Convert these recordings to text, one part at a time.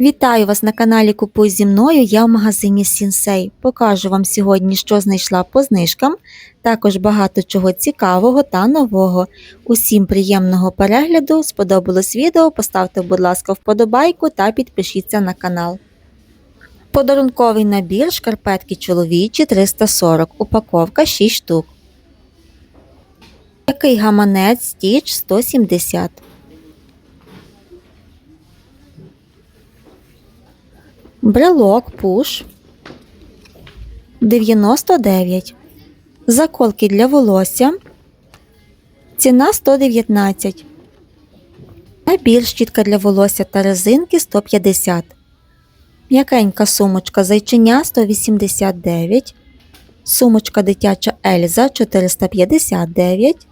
Вітаю вас на каналі Купуй зі мною. Я в магазині Сінсей. Покажу вам сьогодні, що знайшла по знижкам. Також багато чого цікавого та нового. Усім приємного перегляду. Сподобалось відео. Поставте, будь ласка, вподобайку та підпишіться на канал. Подарунковий набір шкарпетки чоловічі 340, упаковка 6 штук. Такий гаманець стіч 170. Брелок пуш 99. Заколки для волосся. Ціна 119. Набір щітка для волосся та резинки 150. М'якенька сумочка зайчиня 189. Сумочка дитяча Ельза 459.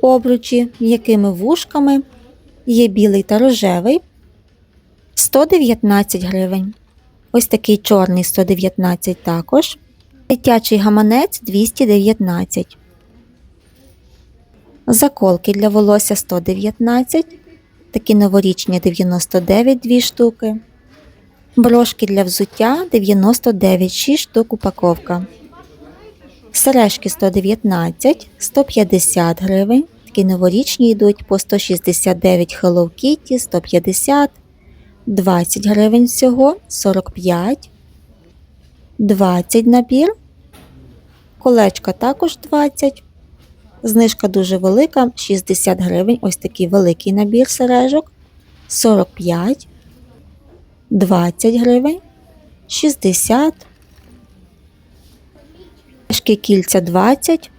Обручі м'якими вушками. Є білий та рожевий 119 гривень. Ось такий чорний 119 також. Дитячий гаманець 219. Заколки для волосся 119. Такі новорічні 99 2 штуки. Брошки для взуття 99 6 штук упаковка. Сережки 119, 150 гривень. Такі новорічні йдуть по 169 Hello Kitty, 150 20 гривень всього, 45, 20 набір. Колечка також 20. Знижка дуже велика, 60 гривень. Ось такий великий набір сережок. 45, 20 гривень, 60. Сережки кільця 20.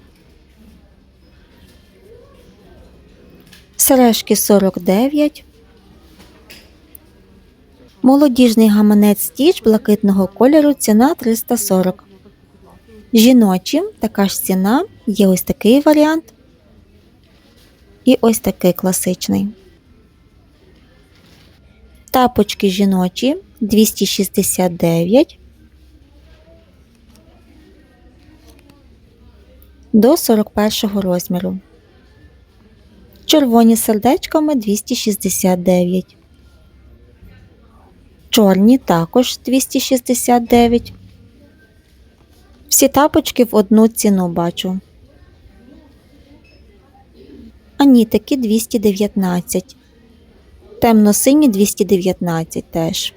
Сережки 49. Молодіжний гаманець стіч блакитного кольору ціна 340. Жіночі така ж ціна, є ось такий варіант. І ось такий класичний. Тапочки жіночі 269 до 41 розміру. Червоні сердечками 269. Чорні також 269. Всі тапочки в одну ціну бачу. А ні, такі 219. Темно-сині 219 теж.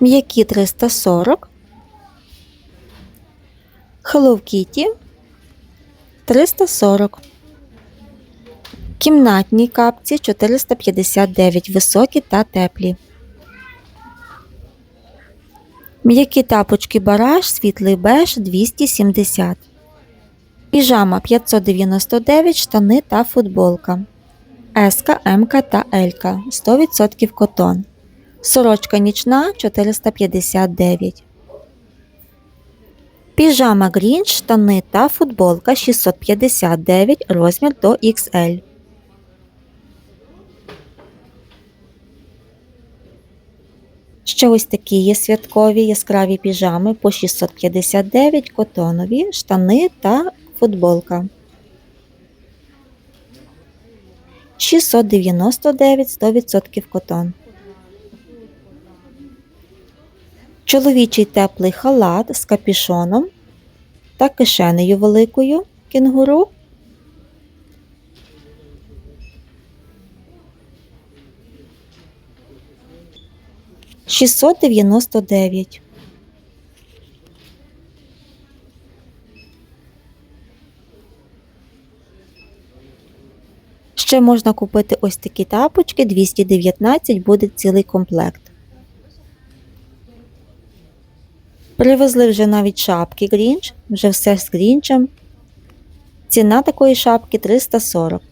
М'які 340. Hello Kitty 340. Кімнатні капці 459 високі та теплі. М'які тапочки бараш, світлий беж 270. Піжама 599 штани та футболка. Еска, М та Л 100% котон. Сорочка нічна 459. Піжама Грінч, штани та футболка 659 розмір до XL. Ще ось такі є святкові яскраві піжами по 659 котонові, штани та футболка. 699 100% котон. Чоловічий теплий халат з капішоном та кишенею великою кінгуру. Шістсот дев'яносто дев'ять. Ще можна купити ось такі тапочки 219 буде цілий комплект. Привезли вже навіть шапки Грінч, вже все з Грінчем. Ціна такої шапки 340.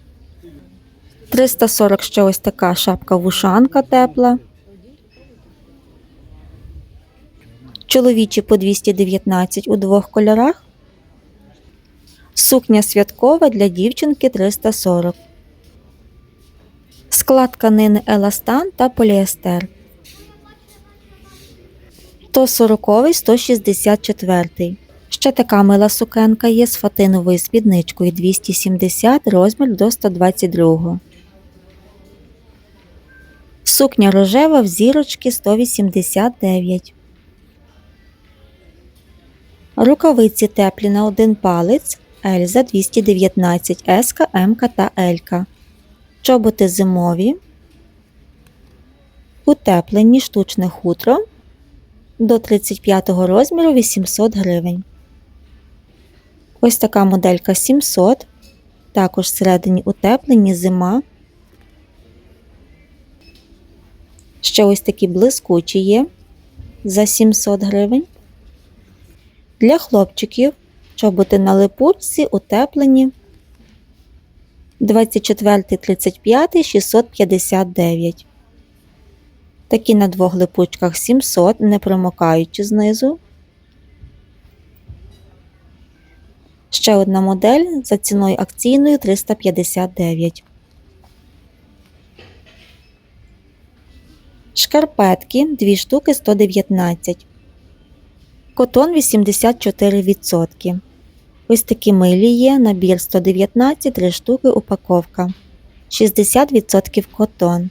340 ще ось така шапка-вушанка тепла. Чоловічі по 219 у двох кольорах. Сукня святкова для дівчинки 340. Склад тканини еластан та поліестер. 140 164. Ще така мила сукенка є з фатиновою спідничкою 270 розмір до 122. Сукня рожева в зірочки 189. Рукавиці теплі на один палець Ельза 219 С, М та Л. Чоботи зимові. Утеплені штучне хутро до 35 розміру 800 гривень. Ось така моделька 700. Також всередині утеплені зима. Ще ось такі блискучі є за 700 гривень. Для хлопчиків чоботи на липучці утеплені 24 35 659. Такі на двох липучках 700, не промокаючи знизу. Ще одна модель за ціною акційною 359. Шкарпетки 2 штуки 119. Котон 84%. Ось такі милі є. Набір 119, 3 штуки упаковка. 60% котон.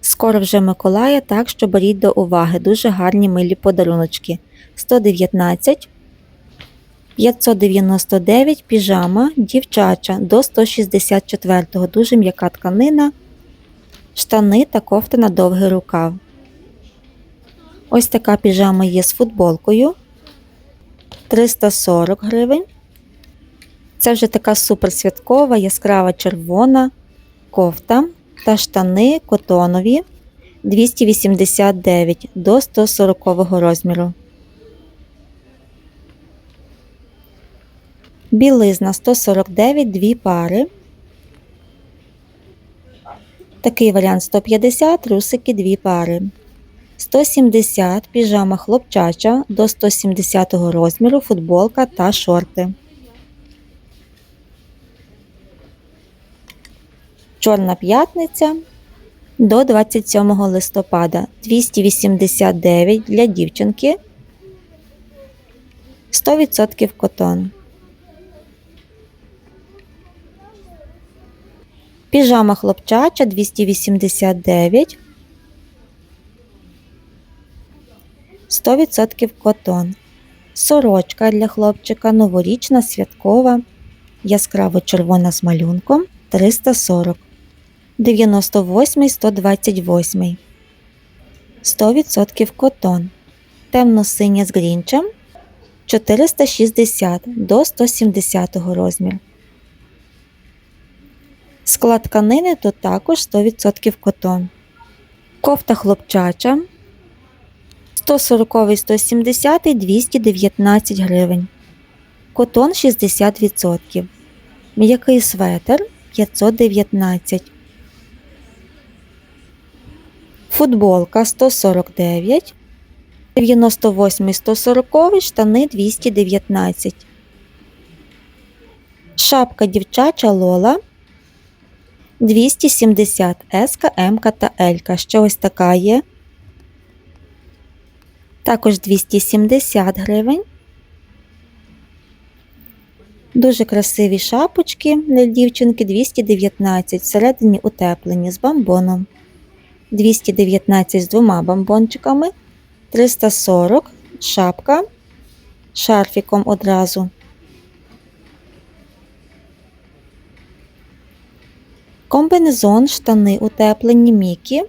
Скоро вже Миколая, так що беріть до уваги. Дуже гарні милі подаруночки. 119. 599 піжама дівчача до 164 Дуже м'яка тканина. Штани та кофта на довгий рукав. Ось така піжама є з футболкою 340 гривень. Це вже така суперсвяткова, яскрава червона кофта та штани котонові 289 до 140 розміру. Білизна 149 дві пари. Такий варіант 150, трусики дві пари. 170 піжама хлопчача до 170 розміру, футболка та шорти. Чорна п'ятниця до 27 листопада 289 для дівчинки 100% котон. Піжама хлопчача 289 100% котон. Сорочка для хлопчика новорічна, святкова, яскраво червона з малюнком 340, 98 128, 100% котон. Темно-синя з грінчем 460 до 170 розміру. Склад тканини тут також 100% котон. Кофта хлопчача 140 170 219 гривень. Котон 60%. М'який светр 519. Футболка 149. 98 140 штани 219. Шапка дівчача Лола 270 С, М та Л. Ще ось така є. Також 270 гривень. Дуже красиві шапочки для дівчинки 219, всередині утеплені з бамбоном. 219 з двома бамбончиками, 340 шапка шарфіком одразу. Комбинезон, штани утеплені мікі,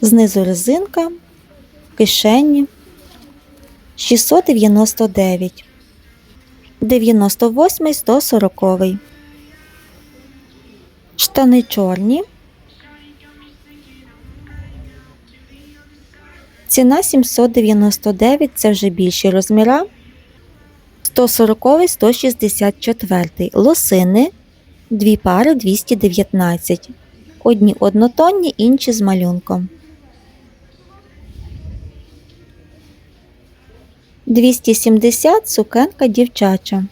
знизу резинка, кишені 699, 98 140. Штани чорні. Ціна 799 це вже більші розміра. 140 164 лосини Дві пари 219. Одні однотонні, інші з малюнком. 270 сукенка дівчача.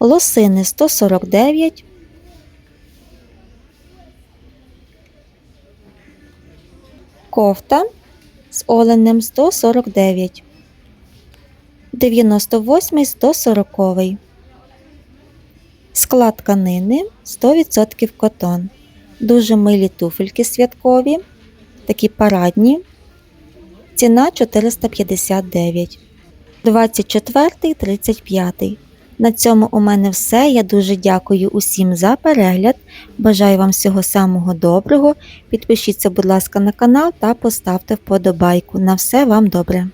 Лосини 149. Кофта з оленем 149. 98 140. Склад тканини 100% котон. Дуже милі туфельки святкові, такі парадні. Ціна 459. 24 35. На цьому у мене все. Я дуже дякую усім за перегляд. Бажаю вам всього самого доброго. Підпишіться, будь ласка, на канал та поставте вподобайку. На все вам добре.